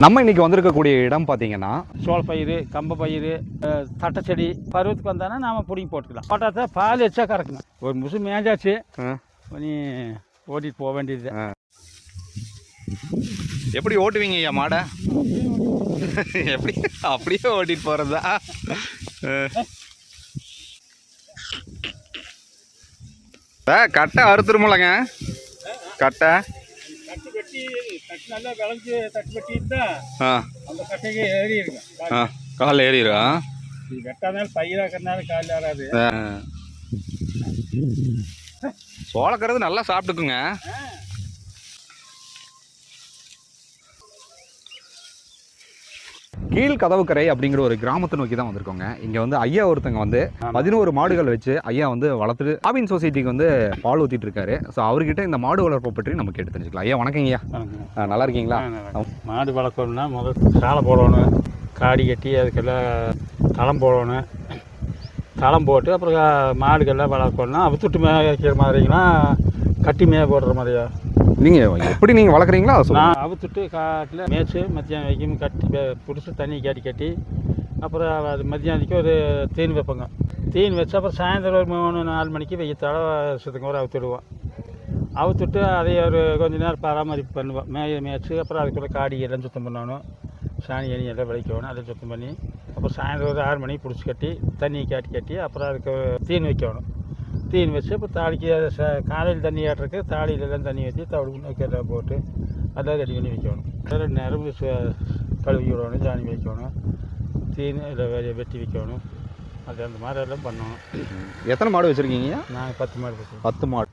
நம்ம இன்னைக்கு வந்திருக்கக்கூடிய இடம் பார்த்தீங்கன்னா சோளப்பயிறு கம்ப பயிறு அஹ், தட்டைச்செடி பருவத்துக்கு வந்தானா நாம பிடிங்கி போட்டுக்கலாம். போட்டால் பால் எச்சா கறக்குங்க. ஒரு முசு மேஞ்சாச்சு. நீ ஓட்டிட்டு போக வேண்டியது எப்படி ஓட்டுவீங்க ஐயா மாடை? எப்படி? அப்படியே ஓட்டிட்டு போறதா? கட்டை அறுத்துருமில்லங்க கட்டை. தட்டு நல்லா விளைஞ்சு தட்டு வெட்டி இருந்தா அந்த கட்டைக்கு ஏறி இருங்க ஆ கால் ஏறிடுறா இது வெட்டாதனால பயிராக்கிறதுனால கால் ஏறாது. சோளக்கறது நல்லா சாப்பிட்டுக்குங்க. கீழ் கதவுக்கரை அப்படிங்கிற ஒரு கிராமத்தை நோக்கி தான் வந்திருக்கோங்க. இங்க வந்து ஐயா ஒருத்தங்க வந்து. பதினோரு மாடுகள் வச்சு ஐயா வந்து வளர்த்துட்டு ஆவின் சொசைட்டிக்கு வந்து பால் ஊத்திட்டு இருக்காரு. ஸோ அவர்கிட்ட இந்த மாடு வளர்ப்பை பற்றி நம்ம கேட்டு தெரிஞ்சுக்கலாம். ஐயா வணக்கங்க ஐயா. நல்லா இருக்கீங்களா. மாடு வளர்க்கணும்னா முதல் சாலை போடணும். காடி கட்டி அதுக்கெல்லாம் தளம் போடணும். தளம் போட்டு அப்புறம் மாடுகள்லாம் வளர்க்கணும்னா அவுத்துட்டு மேய வைக்கிற மாதிரிங்கன்னா கட்டி மேய போடுற மாதிரியா? நீங்கள் எப்படி நீங்கள் வளர்க்குறீங்களோ அதை சொல்லுங்க. நான் அவுத்துட்டு காட்டில் மேய்ச்சி மத்தியானம் வைக்கும் கட்டி பிடிச்சி தண்ணி கட்டி கட்டி அப்புறம் அது மத்தியானத்துக்கு ஒரு தீன் வைப்போங்க. தீன் வச்சு அப்புறம் சாயந்தரம் ஒரு மூணு நாலு மணிக்கு வெய்யத்தால சுத்தங்க ஒரு அவுத்துடுவோம் அவுத்துட்டு அதை ஒரு கொஞ்ச நேரம் பராமரிப்பு பண்ணுவோம். மேய மேய்ச்சி அப்புறம் அதுக்குள்ளே காடி எல்லாம் சுத்தம் பண்ணணும். சாணி எணி எல்லாம் விளைக்கணும். அதை சுத்தம் பண்ணி அப்புறம் சாயந்தரம் ஒரு ஆறு மணிக்கு பிடிச்சி கட்டி தண்ணி காட்டி கட்டி அப்புறம் அதுக்கு தீன் வைக்கணும். தீன் வச்சு இப்போ தாளிக்கு காலையில் தண்ணி ஏட்டுறதுக்கு தாளியிலலாம் தண்ணி வச்சு தவிடு எல்லாம் போட்டு அதெல்லாம் ரெடி பண்ணி வைக்கணும். அதில் நரம்பு கழுவி விடணும் சாணி வைக்கணும். தீன் இதில் வெட்டி வைக்கணும். அது அந்த மாதிரி எல்லாம் பண்ணணும். எத்தனை மாடு வச்சிருக்கீங்க? நாங்கள் பத்து மாடு வச்சுருக்கோம். பத்து மாடு.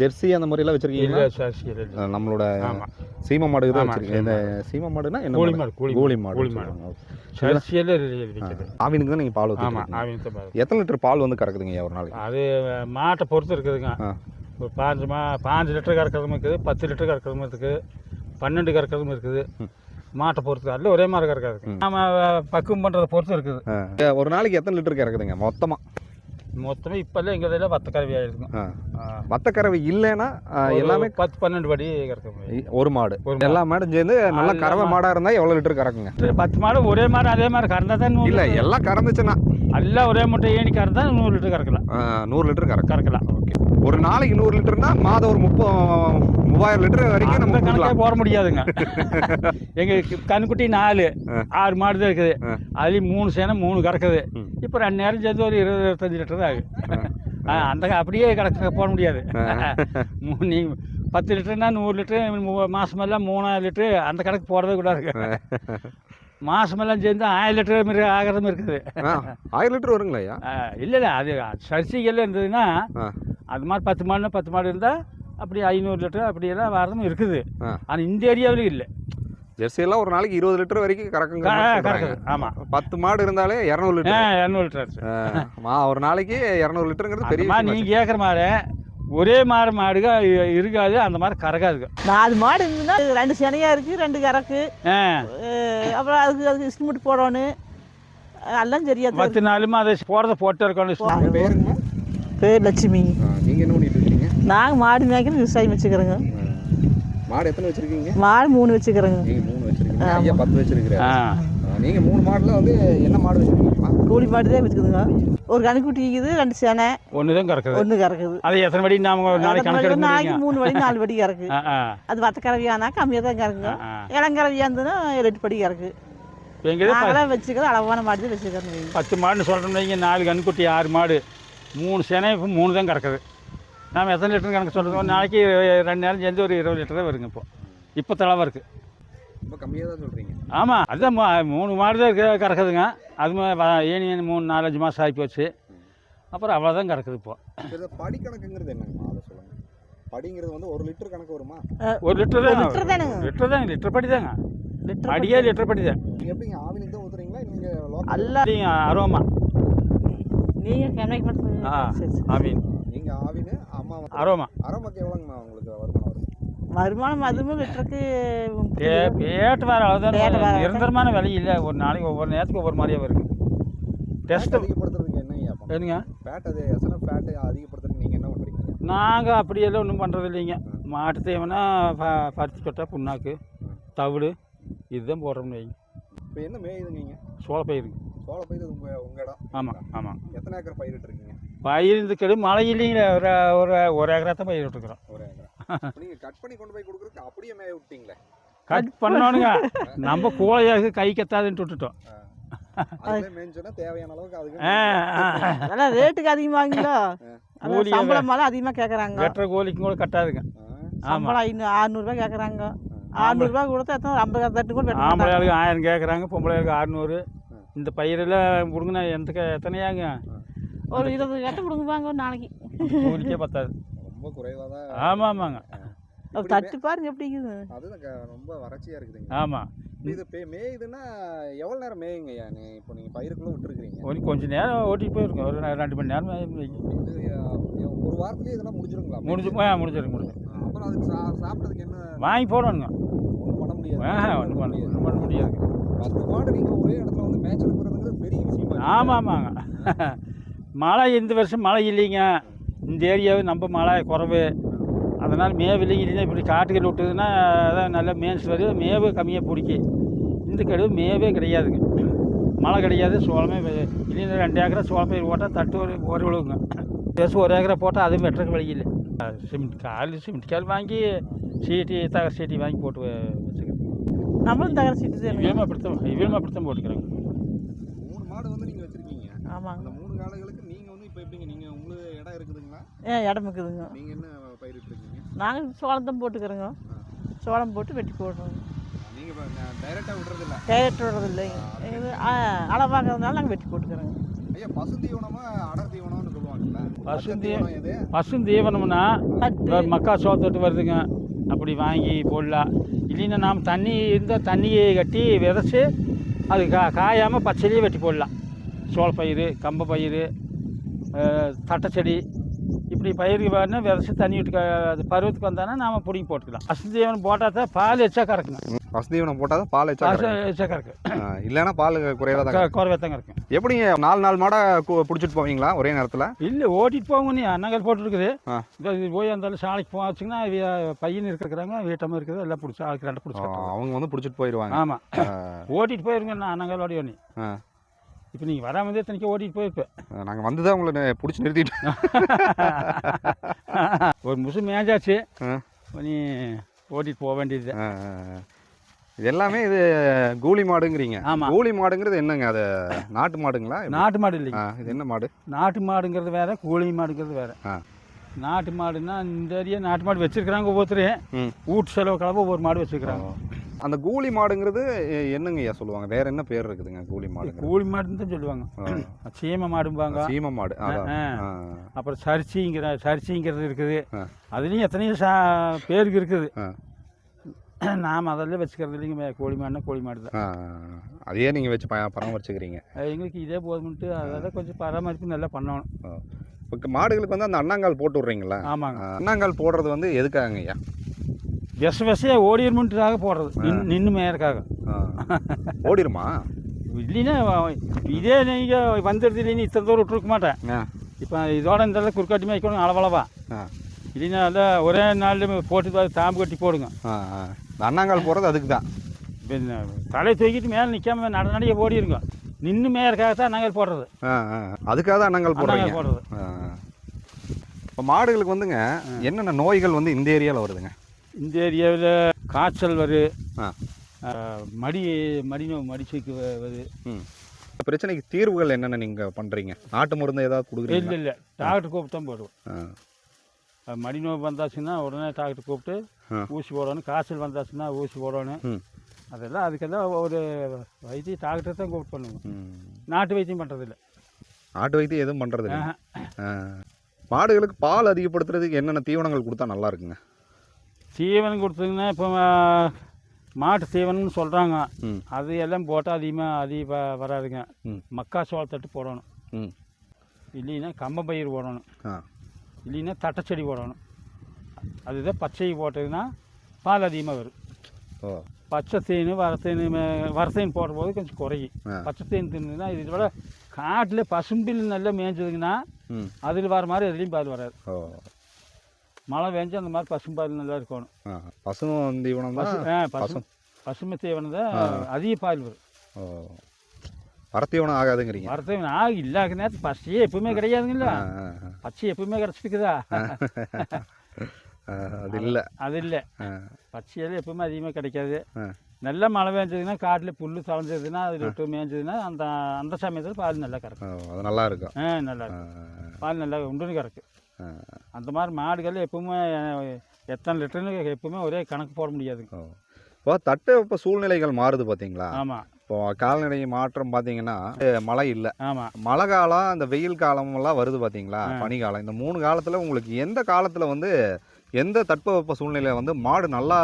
ஜெர்சி அந்த மாதிரி எல்லாம் வச்சிருக்கீங்களா நம்மளோட சீம மாடு தான் வச்சிருக்கீங்க. இந்த சீம மாடுனா என்ன கோழி மாடு? கோழி மாடு ஆவினுக்கு தான் நீங்க பால் ஆமாம் எத்தனை லிட்டர் பால் வந்து கறக்குதுங்க ஒரு நாளைக்கு? அது மாட்டை பொறுத்து இருக்குதுங்க. ஒரு பாஞ்சு மா பாஞ்சு லிட்டர் கறக்கிறதும் இருக்குது பத்து லிட்டர் கறக்கிறதும் இருக்குது பன்னெண்டு கறக்கிறதும் இருக்குது. மாட்டை பொறுத்து அதில் ஒரே மாதிரி கறக்காது நாம பக்குவம் பண்ணுறதை பொறுத்து இருக்குது. ஒரு நாளைக்கு எத்தனை லிட்டர் கறக்குதுங்க மொத்தமா இப்போல்லாம் எங்கள் இதில் வத்த கறவை ஆயிருக்குங்க அஹ் மத்த கறவை இல்லைன்னா எல்லாமே பத்து பன்னெண்டு படி கறக்க முடியும். இ- ஒரு மாடு. ஒரு மாடு. எல்லா மாடும் சேர்ந்து நல்ல கறவை மா- மாடா இருந்தா எவ்வளவு லிட்டர் கறக்குங்க? பத்து மாடு ஒரே மாதிரி அதே மாதிரி கறந்தா தான் இல்ல எல்லாம் கறந்துச்சுன்னா. எல்லாம் ஒரே மூட்டை ஏணி கறந்தா நூறு லிட்டர் கறக்கலாம். நூறு லிட்டர் கறக்கும் கறக்கலாம். ஓகே. ஒரு நாளைக்கு நூறு லிட்டர்னா மாதம் ஒரு முப்பது மூவாயிரம் லிட்டர் வரைக்கும் நம்ம கணக்கே போட முடியாதுங்க. எங்க கண்ணுக்குட்டி நாலு. ஆறு மாடு தான் இருக்குது. அதுலேயும் மூணு சேனை மூணு கறக்குது. இப்போ ரெண்டு நேரம் சேர்ந்து ஒரு இருபது இருபத்தஞ்சு லிட்டர் தான் ஆகுது அந்த அப்படியே கணக்கு போட முடியாது. மூ- நீ பத்து லிட்டர்னா நூறு லிட்டரு மூ- மாசமெல்லாம் மூணாயிரம் லிட்டரு அந்த கணக்கு போடுறது கூட இருக்கு மாசமெல்லாம் சேர்ந்து ஆயிரம் லிட்டர் மாதிரி ஆகிறதும் இருக்குது. ஆயிரம் லிட்டர் வருங்களா ஐயா? இல்லை இல்லை அது சரிசிகள் இருந்ததுன்னா அது மாதிரி பத்து மாடுனா பத்து மாடு இருந்தால் அப்படி ஐநூறு லிட்டர் அப்படியெல்லாம் வரதும் இருக்குது. ஆனால் இந்த ஏரியாவில் இல்லை. ஜெர்சி எல்லாம் ஒரு நாளைக்கு இருபது லிட்டர் வரைக்கும் கறக்குங்க கறக்குது, ஆமா. பத்து மாடு இருந்தாலே இரநூறு லிட்டர். இரநூறு லிட்டர். ஒரு நாளைக்கு இரநூறு லிட்டருங்கிறது பெரிய விஷயம். நீங்கள் கேட்குற மாதிரி ஒரே மாதிரி மாடுக இருக்காது அந்த மாதிரி கறக்காதுங்க நாலு மாடு இருந்ததுன்னா ரெண்டு சினையா இருக்கு ரெண்டு கறக்கு. அப்புறம் அதுக்கு அதுக்கு இஸ்டிமேட் போடணும். எல்லாம் சரியா பத்து நாளுமே அதை போகிறத போட்டு இருக்கணும். பேர் லட்சுமி. அஹ் நீங்க என்ன பண்ணிட்டு இருக்கீங்க? நாங்கள் மாடு மேய்க்கணும் விவசாயம் வச்சுக்கிறோங்க. மாடு எத்தனை வச்சிருக்கீங்க? மாடு மூணு வச்சுக்கிறோங்க. மூணு வச்சிருக்கீங்க. பத்து வச்சிருக்கிறாரு. ஆ அஹ் நீங்க மூணு மாடுல வந்து என்ன மாடு வச்சிருக்கீங்கம்மா? கூலி மாடு தான் வச்சுக்குதுங்க. ஒரு கணக்குட்டி இருக்குது ரெண்டு சேனை. ஒன்று தான் கறக்குது. ஒன்று கறக்குது. அது எத்தனை படி நாம நாளைக்கு கணக்கு நாளைக்கு? மூணு படி நாலு படி கறக்கு. அது வத்த கறவையானா கம்மியாக தான் கறக்குங்க. இளங்கறவையாக இருந்ததுன்னா எட்டு படி கறக்கு. நாங்களாம் வச்சுக்கிறது அளவான மாடு தான் வச்சுக்கிறோம் பத்து மாடுன்னு சொல்கிறோம்னு வைங்க நாலு கண்குட்டி ஆறு மாடு. மூணு சேனை இப்போ மூணு தான் கறக்குது. நாம் எத்தனை லிட்டர் கணக்கு சொல்கிறோம் நாளைக்கு ரெண்டு நேரம் சேர்ந்து ஒரு இருபது லிட்டர் தான் வருங்க இப்போ. இப்போ தளவாக இருக்குது ரொம்ப கம்மியா தான் சொல்றீங்க ஆமாம் அதுதான் மூணு மாடு தான் இருக்கு கறக்குதுங்க. அது மா- வ- ஏணி மூணு நாலஞ்சு மாதம் ஆகி போச்சு. அப்புறம் அவ்வளோதான் கறக்குது இப்போ. இது படி கணக்குங்கிறது என்னங்கம்மா அதை சொல்லுங்க. படிங்கிறது வந்து ஒரு லிட்டர் கணக்கு வருமா? ஒரு லிட்டர் தான் லிட்டர் தான் லிட்டர் படி தாங்க லிட்டர் அடியே லிட்டர் படி தான். எப்படிங்க ஆவினுக்கு தான் ஊத்துறீங்களா நீங்க local- எல்லாம் அருவமா. நீங்கள் ஆ ஆமீன் நீங்க ஆவினு அம்மா அருவமா. அரமக்கு எவ்வளோங்கம்மா உங்களுக்கு? வருமானம் வருது அதுவும் பே பேட்டு வேறு வேற அவ்வளோதான். நிரந்தரமான விலை இல்லை. ஒரு நாளைக்கு ஒவ்வொரு நேரத்துக்கு ஒவ்வொரு மாதிரியே வருங்க டெஸ்ட்டு அதிகப்படுத்துறதுக்கு என்ன ஐயா பண்ணணும்? ஏனுங்க ஃபேட் அது எத்தனை ஃபேட் அதிகப்படுத்துறதுக்கு நீங்க என்ன பண்றீங்க? நாங்கள் அப்படியெல்லாம் ஒன்றும் பண்ணுறது இல்லைங்க. மாட்டு தேவைன்னா ப பருத்தி கொட்டை புண்ணாக்கு தவிடு இதுதான் போடுறோம்னு வைங்க. இப்போ என்ன மேயுதுங்க நீங்கள் சோள பயிருங்க சோள பயிர் உங்கள் உங்கள் இடம். ஆமாம் ஆமாம் எத்தனை ஏக்கர் பயிரிட்டு இருக்கீங்க? பயிர் இந்த கெடு மழை இல்லைங்களே. ஒரு ஒரு ஒரு ஏக்கரா தான் பயிர் ஏக்கர் நீங்கள் கட் பண்ணி கொண்டு போய் கொடுக்குறதுக்கு அப்படியே மேய விட்டீங்களே? கட் பண்ணணுங்க நம்ம கூலையாக கை கத்தாதுன்ட்டு விட்டுட்டோம். தேவையான அளவுக்கு ரேட்டுக்கு கூலியை சம்பளம் மேலே அதிகமாக கேட்குறாங்க வெட்டுற கோழிக்கும் கூட கட்டாதுங்க. ஆமாம் சம்பளம் ஐநூறு அறுநூறுபா கேட்குறாங்க அறுநூறுபா கொடுத்தா எத்தனை? ஐம்பது தட்டு கூட வெட்ட ஆம்பளை மாட்டாங்க. ஆளுக்கு ஆயிரம் கேட்குறாங்க பொம்பளை ஆளுக்கு அறுநூறு இந்த பயிரெல்லாம் கொடுங்கண்ணா எந்த க- எத்தனையாங்க ஒரு இருபது கட்டு ஒரு நாளைக்கு. கூலிக்கே பத்தாது. ரொம்ப குறைவாக தான் ஆமாம் ஆமாங்க. ஒரு தட்டு பாருங்க எப்படி இருக்குது ரொம்ப வறட்சியாக இருக்குதுங்க. ஆமாம் இது பே மேயுதுன்னா எவ்வளோ நேரம் மேயுங்க ஐயா நீ இப்போ நீங்கள் பயிருக்குள்ளே விட்டுருக்கீங்க ஒரு கொஞ்ச நேரம் ஓட்டிட்டு போயிருக்கோம். ஒரு ரெண்டு மணி நேரம். இது ஒரு வாரத்துலேயே இதெல்லாம் முடிஞ்சிருங்களா? முடிஞ்சு ஆ முடிஞ்சிருக்கு முடிஞ்சு அப்புறம் அதுக்கு சா சாப்பிட்றதுக்கு என்ன? வாங்கி போடணுங்க. ஒன்றும் பண்ண முடியாது. ஆ ஒன்றும் பண்ண ஒன்றும் பண்ண முடியாது. பத்து மாடு நீங்கள் ஒரே இடத்துல வந்து மேட்ச் போகிறதுங்கிறது பெரிய விஷயமா. ஆமாம் ஆமாங்க மழை இந்த வருஷம் மழை இல்லைங்க. இந்த ஏரியாவே நம்ம மழை குறைவு. அதனால் மேவு இல்லைங்க இல்லைன்னா இப்படி காட்டுகள் விட்டுதுன்னா அதான் நல்லா மேய்ச்சி வரும் மேவு கம்மியாக பிடிக்கி. இந்த கடுவு மேவே கிடையாதுங்க. மழை கிடையாது. சோளமே இல்லைன்னா ரெண்டு ஏக்கரா சோளம் பயிர் போட்டால் தட்டு ஒரு ஒரு விழுவுங்க பெருசு ஒரு ஏக்கரா போட்டால் அதுவும் வெட்டுறக்கு வழி இல்லை. சிமெண்ட் கால் சிமெண்ட் கால் வாங்கி சீட்டி தகர சீட்டி வாங்கி போட்டு வச்சுக்கிறேன் நம்மளும் தகர சீட்டு இவளும் அப்படித்தான் இவளும் அப்படித்தான் போட்டுக்கிறேங்க மூணு மாடு வந்து நீங்கள் வச்சுருக்கீங்க ஆமாங்க மூணு காலங்களுக்கு நீங்கள் வந்து இப்போ எப்படிங்க? நீங்கள் உங்களுக்கு இடம் இருக்குதுங்களா? ஏன் இடம் இருக்குதுங்க. நீங்கள் என்ன பயிரிட்டு இருக்கீங்க? நாங்கள் சோளம் தான் போட்டுக்கிறோங்க. சோளம் போட்டு வெட்டி போடுறோம் நீங்கள் டைரெக்டாக விடுறதில்ல. கேரட் விடுறது இல்லைங்க இது அளவாகிறதுனால நாங்கள் வெட்டி போட்டுக்கிறோங்க. ஐயா பசு தீவனமா அடர் தீவனம்னு சொல்லுவாங்கல்ல? பசு தீவனம் எது? பசும் தீவனம்னா மக்கா சோத்தட்டு வருதுங்க. அப்படி வாங்கி போடலாம் இல்லைன்னா நாம் தண்ணி இருந்தால் தண்ணியை கட்டி விதைச்சி அது கா காயாமல் பச்சையிலேயே வெட்டி போடலாம். சோளப்பயிறு கம்ப பயிறு தட்டைச்செடி இப்படி பயிருக்கு வேணா விதைச்சி தண்ணி விட்டு அது பருவத்துக்கு வந்தானா நாம் பிடிங்கி போட்டுக்கலாம். பசு தீவனம் போட்டால் தான் பால் எச்சா கறக்குங்க. பசு தீவனம் போட்டால் தான் பால் பசு எச்சா கறக்கு. இல்லைன்னா பால் குறைவாக தான் க- குறைவா தான் கறக்கும். எப்படிங்க நாலு நாலு மாடை கு- பிடிச்சிட்டு போவீங்களா ஒரே நேரத்தில்? இல்லை ஓட்டிட்டு போங்க நீ அன்னங்கள் போட்டுருக்குது. இதோ போய் அந்த சாலைக்கு போச்சுங்கன்னா பையன் இருக்கிறாங்க வீட்டமாக இருக்குது எல்லாம் பிடிச்சி ஆளுக்கு ரெண்டு பிடிச்சி அவங்க வந்து பிடிச்சிட்டு போயிடுவாங்க ஆமாம் ஓட்டிட்டு போயிருங்க நான் அன்னங்கால் ஓடி இப்போ நீங்கள் வராமல் இத்தனைக்கு ஓட்டிட்டு போயிருப்பேன் நாங்கள் வந்து தான் உங்களை பிடிச்சி நிறுத்திட்டு. ஒரு முசு மேஞ்சாச்சு. நீ ஓட்டிட்டு போக வேண்டியது. இது எல்லாமே இது கூலி மாடுங்கிறீங்க. ஆமா. கூலி மாடுங்கிறது என்னங்க? அது நாட்டு மாடுங்களா? நாட்டு மாடு இல்லைங்க. இது என்ன மாடு? நாட்டு மாடுங்கிறது வேற கோழி மாடுங்கிறது வேற. நாட்டு மாடுன்னா இந்த ஏரியா நாட்டு மாடு வச்சிருக்கிறாங்க ஒவ்வொருத்தரும். வீட்டு செலவு கலவை ஒவ்வொரு மாடு வச்சிருக்கிறாங்க. அந்த கூலி மாடுங்கிறது என்னங்க ஐயா சொல்லுவாங்க? வேற என்ன பேர் இருக்குதுங்க கூலி மாடு கோழி மாடுன்னு தான் சொல்லுவாங்க. சீமை மாடும்பாங்க. சீம மாடு. அப்புறம் சரிச்சிங்கிற சரிச்சிங்கிறது இருக்குது. அதுலேயும் எத்தனையோ பேருக்கு இருக்குது. நாம் அதெல்லாம் வச்சுக்கிறது இல்லைங்க கோழி மாடுனா கோழி மாடு தான். அதையே நீங்கள் வச்சு பராமரிச்சுக்கிறீங்க. எங்களுக்கு இதே போதும்ட்டு அதெல்லாம் கொஞ்சம் பராமரிப்பு நல்லா பண்ணணும். இப்போ மாடுகளுக்கு வந்து அந்த அண்ணாங்கால் போட்டு விட்றீங்களா? ஆமாங்க. அண்ணாங்கால் போடுறது வந்து எதுக்காக ஐயா? விச விசையாக ஓடிடுமுன்ட்டுக்காக போடுறது. நின் நின்று மேயறக்காக ஆ. ஓடிருமா? இல்லைன்னா இதே நீங்கள் வந்துடுது இல்லைன்னு இத்தனை தூரம் விட்டுருக்க மாட்டேன். இப்போ இதோட இந்த குறுக்காட்டி மேய்க்கணும் அளவளவா. இல்லைன்னா ஒரே நாளில் போட்டு தாம்பு கட்டி போடுங்க. அண்ணாங்கால் போடுறது அதுக்கு தான் தலையை தூக்கிட்டு மேலே நிற்காம நட நடைய ஓடிடுங்க நின்று மேயறக்காக தான் நாங்கள் போடுறது. அதுக்காக தான் அண்ணாங்கால் போடுறீங்க? போடுறது. இப்போ மாடுகளுக்கு வந்துங்க என்னென்ன நோய்கள் வந்து இந்த ஏரியாவில் வருதுங்க? இந்த ஏரியாவில் காய்ச்சல். ஆ, மடி மடி மடிச்சுக்கு வருது. பிரச்சனைக்கு தீர்வுகள் என்னென்ன நீங்கள் பண்ணுறீங்க நாட்டு மருந்து ஏதாவது இல்லை கொடுக்குறீங்க இல்லை. டாக்டர் கூப்பிட்டு தான் போடுவோம் மடி நோய் வந்தாச்சுன்னா உடனே டாக்டர் கூப்பிட்டு. ஊசி போடணும். காய்ச்சல் வந்தாச்சுன்னா ஊசி போடணும். அதெல்லாம் அதுக்கெல்லாம் ஒரு வைத்தியம் டாக்டர் தான் கூப்பிட்டு பண்ணுவோம். நாட்டு வைத்தியம் பண்ணுறதில்ல நாட்டு வைத்தியம் எதுவும் பண்ணுறது மாடுகளுக்கு பால் அதிகப்படுத்துறதுக்கு என்னென்ன தீவனங்கள் கொடுத்தா நல்லா இருக்குங்க? தீவனம் கொடுத்தீங்கன்னா இப்போ மாட்டு தீவனம்னு சொல்கிறாங்க அது எல்லாம் போட்டால் அதிகமாக அதிக வராதுங்க. மக்கா சோளத்தட்டு போடணும். ம். இல்லைன்னா கம்ப பயிர் போடணும். இல்லைன்னா தட்டைச்செடி போடணும். அதுதான் பச்சை போட்டதுன்னா பால் அதிகமாக வரும். பச்சை தேன் வரத்தேன் வரத்தேன் போடும்போது கொஞ்சம் குறையும். பச்சை தேன் தின்னுதுன்னா இது விட காட்டில் பசும்பில் நல்லா மேய்ஞ்சதுங்கன்னா அதில் வர மாதிரி எதுலேயும் பால் வராது. மழை பெஞ்சு அந்த மாதிரி பசும்பால் நல்லா இருக்கணும். பசும் தீவனம் தான்? ஆ பசு பசு பசுமை தீவனம் தான் அதிக பால் வரும். ஓ. பரத்தீவனம் ஆகாதுங்கிறீங்க? வரது நான் இல்லாத நேரத்து பச்சையே எப்பவுமே கிடையாதுங்கள. பச்சை எப்பவுமே கிடச்சிருக்குதா? அது இல்லை. அது இல்லை. பச்சையெல்லாம் எப்பவுமே அதிகமாக கிடைக்காது. நல்லா மழை பெஞ்சதுன்னா காட்டில் புல் தளர்ந்ததுன்னா அது விட்டு மேய்ஞ்சதுன்னா அந்த அந்த சமயத்தில் பால் நல்லா கறக்கும். அது நல்லா இருக்கும் ஆ நல்லா இருக்கும். பால் நல்லா உண்டுன்னு கறக்கு அந்த மாதிரி மாடுகள் எப்பவுமே எத்தனை லிட்டர்னு எப்பவுமே ஒரே கணக்கு போட முடியாதுங்க ஓ. இப்போ தட்டு இப்போ சூழ்நிலைகள் மாறுது பார்த்தீங்களா ஆமாம் இப்போ கால்நடை மாற்றம் பார்த்தீங்கன்னா மழை இல்லை. ஆமாம் மழை காலம் இந்த வெயில் காலம் எல்லாம் வருது பார்த்தீங்களா பனிக்காலம். இந்த மூணு காலத்தில் உங்களுக்கு எந்த காலத்தில் வந்து எந்த தட்பவெப்ப சூழ்நிலை வந்து மாடு நல்லா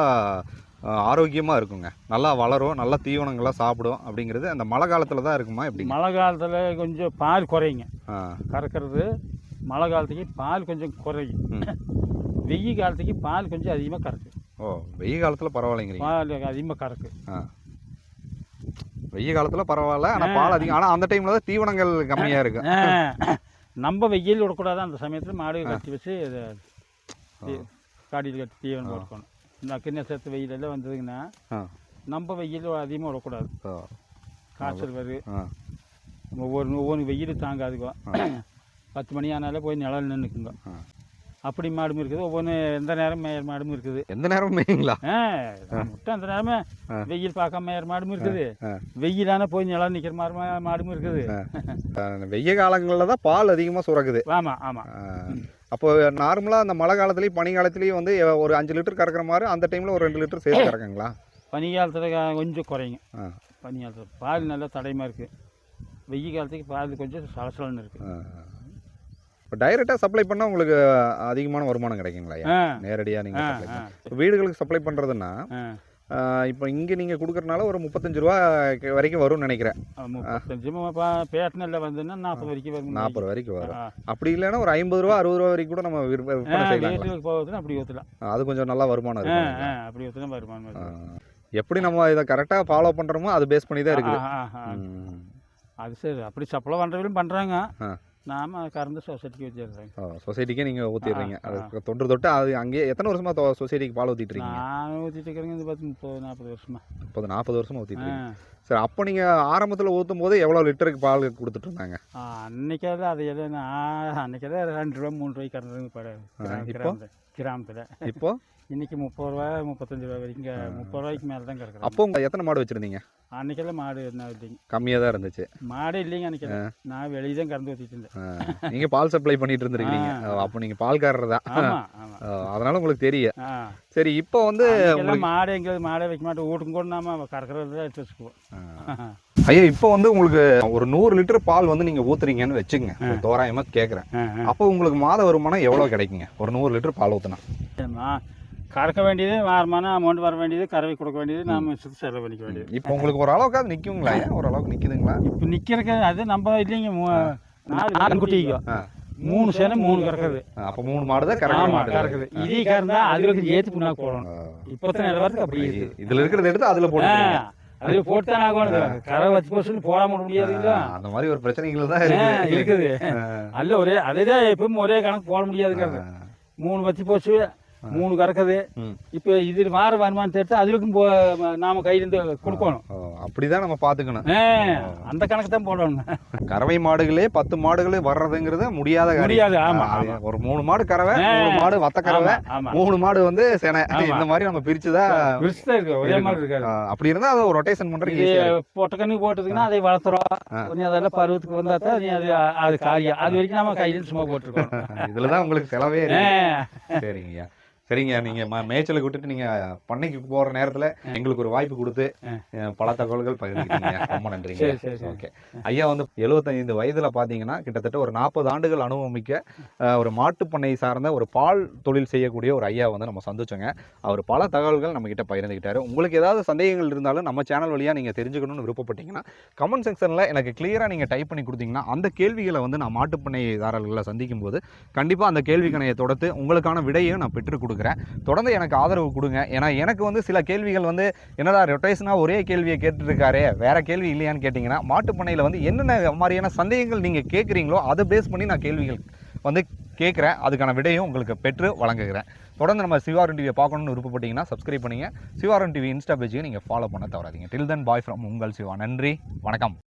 ஆரோக்கியமாக இருக்குங்க. நல்லா வளரும் நல்லா தீவனங்கள்லாம் சாப்பிடும் அப்படிங்கிறது அந்த மழை காலத்தில் தான் இருக்குமா எப்படிங்க மழை காலத்தில் கொஞ்சம் பால் குறையுங்க. கறக்கிறது மழை காலத்துக்கு பால் கொஞ்சம் குறையும். வெயில் காலத்துக்கு பால் கொஞ்சம் அதிகமாக கறக்கு. ஓ வெயில் காலத்தில் பரவாயில்லைங்கிறீங்க. பால் அதிகமாக கறக்கு. ஆ. வெயில் காலத்தில் பரவாயில்ல ஆனால் பால் அதிகம். ஆனால் அந்த டைமில் தான் தீவனங்கள் கம்மியாக இருக்கு. ஆ, நம்ம வெயில் விடக்கூடாது அந்த சமயத்தில் மாடு கட்டி வச்சு காடியில் கட்டி தீவனம் போட்டுக்கணும். கிண்ண சேர்த்து வெயில் எல்லாம் வந்ததுங்கன்னா நம்ம வெயில் அதிகமாக விடக்கூடாது. காய்ச்சல் வருது ஒவ்வொரு ஒவ்வொரு வெயில் தாங்காதுங்க. பத்து மணி ஆனாலே போய் நிழல் நின்றுக்குங்க. அப்படி மாடும் இருக்குது. ஒவ்வொன்று எந்த நேரம் மேயர் மாடும் இருக்குது. எந்த நேரமும் மேய்ங்களா? முட்டை அந்த நேரமே. வெயில் பார்க்காம மேயர் மாடும் இருக்குது. வெயிலான போய் நிழல் நிற்கிற மாதிரி மாடும் இருக்குது. வெய்ய காலங்களில் தான் பால் அதிகமாக சுரக்குது. ஆமாம் ஆமாம் ஆ, அப்போ நார்மலாக அந்த மழை காலத்துலேயும் பனி காலத்துலேயும் வந்து ஒரு அஞ்சு லிட்டர் கறக்கிற மாதிரி அந்த டைமில் ஒரு ரெண்டு லிட்டர் சேர்த்து கறக்குங்களா? பனி காலத்தில் கொஞ்சம் குறையும். ஆ. பனி காலத்தில். பால் நல்லா தடையமாக இருக்குது வெயில் காலத்துக்கு பால் கொஞ்சம் சலசலன்னு இருக்குது இப்போ டைரெக்டாக சப்ளை பண்ணால் உங்களுக்கு அதிகமான வருமானம் கிடைக்குங்களா? நேரடியாக நீங்கள் வீடுகளுக்கு சப்ளை பண்ணுறதுன்னா இப்போ இங்கே நீங்கள் கொடுக்குறனால ஒரு முப்பத்தஞ்சு ரூபா வரைக்கும் வரும்னு நினைக்கிறேன். முப்பத்தஞ்சு. பேட்டனில் வந்துன்னா நாற்பது வரைக்கும் வரும். நாற்பது வரைக்கும் வரும். அப்படி இல்லைன்னா ஒரு ஐம்பது ரூபா அறுபது ரூபா வரைக்கும் கூட நம்ம விற்பனை போகுதுன்னா அப்படி ஊற்றலாம் அது கொஞ்சம் நல்லா வருமானம் இருக்கும் அப்படி ஊற்றினா வருமானம். எப்படி நம்ம இதை கரெக்டாக ஃபாலோ பண்ணுறோமோ அது பேஸ் பண்ணி தான் இருக்குது. அது சரி. அப்படி சப்ளை பண்ணுறவங்களும் பண்ணுறாங்க. நாம கறந்து சொசைட்டிக்கு வச்சிடுறேங்க. சொசைட்டிக்கே நீங்கள் ஊற்றிடுறீங்க அது தொன்று தொட்டு அது அங்கேயே எத்தனை வருஷமா தொ- சொசைட்டிக்கு பால் ஊற்றிட்டு இருக்கீங்க நான் ஊற்றிட்டு இருக்கிறேங்க இது பார்த்து முப்பது நாற்பது வருஷமா. முப்பது நாற்பது வருஷமா ஊற்றிட்டு சரி அப்போ நீங்கள் ஆரம்பத்தில் ஊற்றும் போது எவ்வளோ லிட்டருக்கு பால் கொடுத்துட்டு இருந்தாங்க அன்னைக்கெல்லாம் அது எல்லாம் அன்னைக்கெல்லாம் ரெண்டு ரூபா மூணு ரூபாய்க்கு கறந்துருங்க பட இப்போ? கிராமத்தில் கிராமத்தில். இப்போ? இன்னைக்கு முப்பது ரூபா முப்பத்தஞ்சு ரூபா வரைக்கும் முப்பது ரூபாய்க்கு மேலே தான் கிடக்குறேன் அப்போ உங்க எத்தனை மாடு வச்சுருந்தீங்க? அன்னைக்கெல்லாம் மாடு என்ன இல்லைங்க. கம்மியாக தான் இருந்துச்சு. மாடே இல்லைங்க அன்னைக்கெல்லாம். நான் வெளியே தான் கறந்து ஊற்றிட்டு இருந்தேன். நீங்கள் பால் சப்ளை பண்ணிட்டு இருந்திருக்கீங்க. அப்போ நீங்கள் பால்காரர் தான். அதனால உங்களுக்கு தெரியும் சரி இப்போ வந்து மாடு எங்கேயாவது மாடே வைக்க மாட்டோம். வீட்டுக்கு கூட நாம கறக்கிறது தான் எடுத்து வச்சுக்குவோம். ஐயா இப்போ வந்து உங்களுக்கு ஒரு நூறு லிட்டர் பால் வந்து நீங்கள் ஊத்துறீங்கன்னு வச்சுங்க ஆ, ஆ. அப்போ உங்களுக்கு மாத வருமானம் எவ்வளோ கிடைக்குங்க? ஒரு நூறு லிட்டர் பால் ஏம்மா, கறக்க வேண்டியது வாரமான அமௌண்ட் வர வேண்டியது கறவை கொடுக்க வேண்டியது நாம செலவு பண்ணிக்க வேண்டியது. இப்போ உங்களுக்கு ஓரளவுக்கு அது நிற்குங்களா ஐயா ஓரளவுக்கு நிற்குதுங்களா இப்போ நிற்கிறக்கு அது நம்ம இல்லைங்க நாலு குட்டிங்க. மூணு சேனை மூணு கறக்குது. அப்போ மூணு மாடு தான் ஆமா மாடு. கறக்குது. இதே கறந்தா அதுக்கு ஏற்றி புண்ணாக்கு போடணும். இப்போத்த நிலவரத்துக்கு அப்படி இருக்கு. இதில் இருக்கிறத எடுத்து அதில் போட்டு ஆ, அது போட்டு தான் ஆகணும். கறவை வச்சு போச்சு போடாம முடியாதுங்களா அந்த மாதிரி ஒரு பிரச்சனைகள் தான் இருக்குது. அல்ல ஒரே அதேதான் எப்பவும் ஒரே கணக்கு போட முடியாதுங்கிறது. மூணு வச்சு போச்சு மூணு கறக்குது. இப்போ இது வார வருமானத்தை எடுத்து அதுக்கும் போ நாம கையிலேருந்து கொடுக்கணும். அப்படிதான் நம்ம பார்த்துக்கணும். அந்த கணக்கு தான் போடணும். கறவை மாடுகளே பத்து மாடுகளே வர்றதுங்கிறது முடியாத முடியாது, ஆமா, ஒரு மூணு மாடு கறவை மூணு மாடு வத்த கறவை மூணு மாடு வந்து செனை. இந்த மாதிரி நம்ம பிரிச்சுதான் விரிச்சு தான் இருக்கு ஒரே மாதிரி இருக்காது. அப்படி இருந்தா அதை ஒரு ரொட்டேஷன் ஈஸியா பொட்டக்கண்ணு போட்டதுங்கன்னா அதை வளர்த்துறோம். கொஞ்சம் அதெல்லாம் பருவத்துக்கு வந்தா தான் நீ அது அது காரியம். அது வரைக்கும் நம்ம கையில சும்மா போட்டுருக்கோம். இதுலதான் உங்களுக்கு செலவே சரிங்கய்யா. சரிங்க. நீங்க ம- மேய்ச்சலுக்கு விட்டுட்டு நீங்க பண்ணைக்கு போற நேரத்துல எங்களுக்கு ஒரு வாய்ப்பு கொடுத்து பல தகவல்கள் பகிர்ந்துக்கிட்டீங்க. ரொம்ப நன்றிங்க. சரி, சரி, சரி. ஓகே. ஐயா வந்து 75 வயதுல பாத்தீங்கன்னா கிட்டத்தட்ட ஒரு நாற்பது ஆண்டுகள் அனுபவமிக்க ஒரு மாட்டுப் பண்ணை சார்ந்த ஒரு பால் தொழில் செய்யக்கூடிய ஒரு ஐயா வந்து நம்ம சந்திச்சோங்க. அவர் பல தகவல்கள் நம்ம கிட்ட பகிர்ந்துக்கிட்டாரு. உங்களுக்கு ஏதாவது சந்தேகங்கள் இருந்தாலும் நம்ம சேனல் வழியா நீங்க தெரிஞ்சுக்கணும்னு விருப்பப்பட்டீங்கன்னா கமெண்ட் செக்ஷன்ல எனக்கு கிளியரா நீங்க டைப் பண்ணி கொடுத்தீங்கன்னா அந்த கேள்விகளை வந்து நான் மாட்டுப் பண்ணைதாரர்களை சந்திக்கும் போது கண்டிப்பாக அந்த கேள்விக்கணையை தொடர்ந்து உங்களுக்கான விடையை நான் பெற்றுக் கொடுக்குறேன். தொடர்ந்து எனக்கு ஆதரவு கொடுங்க. ஏன்னா எனக்கு வந்து சில கேள்விகள் வந்து என்னடா ரொட்டேஷனாக ஒரே கேள்வியை கேட்டுருக்காரு வேறு கேள்வி இல்லையான்னு கேட்டிங்கன்னா மாட்டுப் பண்ணையில் வந்து என்னென்ன மாதிரியான சந்தேகங்கள் நீங்கள் கேட்குறீங்களோ அதை பேஸ் பண்ணி நான் கேள்விகள் வந்து கேட்குறேன். அதுக்கான விடையும் உங்களுக்கு பெற்று வழங்குகிறேன். தொடர்ந்து நம்ம சிவாரன் டிவியை பார்க்கணும்னு விருப்பப்பட்டீங்கன்னா சப்ஸ்கிரைப் பண்ணுங்க. சிவாரன் டிவி இன்ஸ்டா பேஜையும் நீங்கள் ஃபாலோ பண்ண தவறாதீங்க. டில் தென் பாய் ஃப்ரம் உங்கள் சிவா. நன்றி. வணக்கம்.